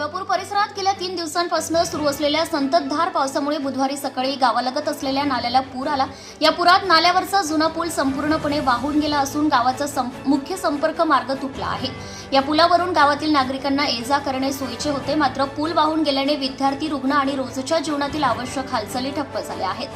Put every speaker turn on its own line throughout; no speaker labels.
भरपूर दिवसांपासून सुरू असलेल्या संततधार पावसामुळे बुधवारी सकाळी गावालगत असलेल्या नाल्याला पूर आला. या पुरात नाल्यावरचा जुना पूल संपूर्णपणे वाहून गेला असून गावाचा सं- मुख्य संपर्क मार्ग तुटला आहे. या पुलावरून गावातील नागरिकांना ये जा करणे सोयीचे होते मात्र पूल वाहून गेल्याने विद्यार्थी रुग्ण आणि रोजच्या जीवनातील आवश्यक हालचाली ठप्प झाल्या आहेत.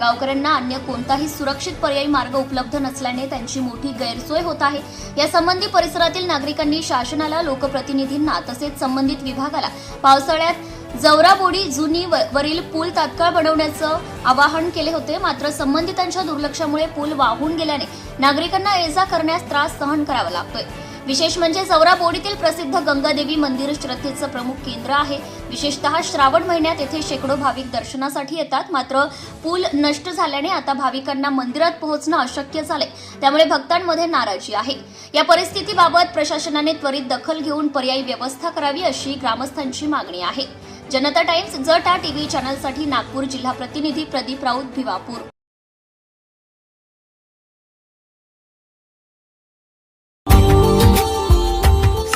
गावकऱ्यांना अन्य कोणताही सुरक्षित पर्यायी मार्ग उपलब्ध नसल्याने त्यांची मोठी गैरसोय होत आहे. यासंबंधी परिसरातील नागरिकांनी शासनाला लोकप्रतिनिधींना तसेच संबंधित विभागाला पावसाळ्यात जवराबोडी जुनी व- वरील पूल तात्काळ बनवण्याचं आवाहन केले होते. मात्र संबंधितांच्या दुर्लक्षामुळे पूल वाहून गेल्याने नागरिकांना ये करण्यास त्रास सहन करावा लागतोय. विशेष म्हणजे जवराबोडीतील प्रसिद्ध गंगादेवी मंदिर श्रद्धेचं प्रमुख केंद्र आहे. विशेषतः श्रावण महिन्यात येथे शेकडो भाविक दर्शनासाठी येतात. मात्र पूल नष्ट झाल्याने आता भाविकांना मंदिरात पोहोचणं अशक्य झाले त्यामुळे भक्तांमध्ये नाराजी आहे. या परिस्थितीबाबत प्रशासनाने त्वरित दखल घेऊन पर्यायी व्यवस्था करावी अशी ग्रामस्थांची मागणी आहे. जनता टाइम्स जटा टीव्ही चॅनलसाठी नागपूर जिल्हा प्रतिनिधी प्रदीप राऊत भिवापूर.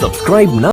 Subscribe now.